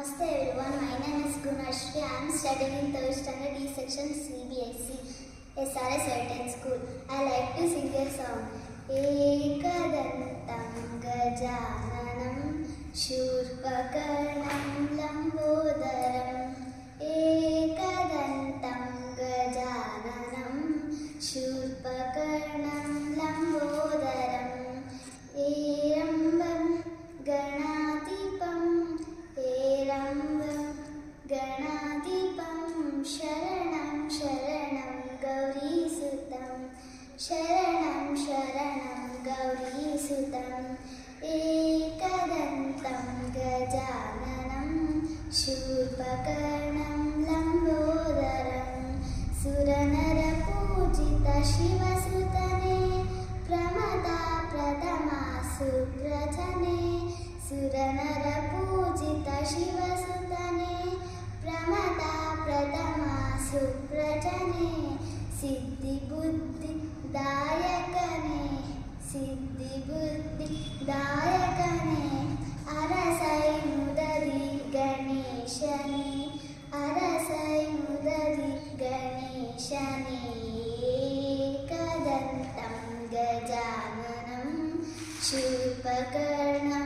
Namaste everyone, my name is Gunashri. I am studying in third standard E section CBSE SRS Certain School. I like to sing a song. ఏకదంతం గజాననం శూర్పకర్ణం లంబోదరం ఏకదంతం గజాననం శూర్పకర్ణం లంబోదరం गणाधिपं शरणं शरणं गौरीसुतं शरणं शरणं गौरीसुतम् एकदन्तं गजाननं शुल्पकर्णं लम्बोदरं। सुरनरपूजितशिवसुतने प्रमदा प्रथमा सुप्रजने सुरनरपू సుప్రజనే సిద్ధి బుద్ధి దాయకనే సిద్ధి బుద్ధి దాయకనే అరసై ముదరి గణేశని అరసై ముదరి గణేశని కదంతం గజాననం శూర్పకర్ణం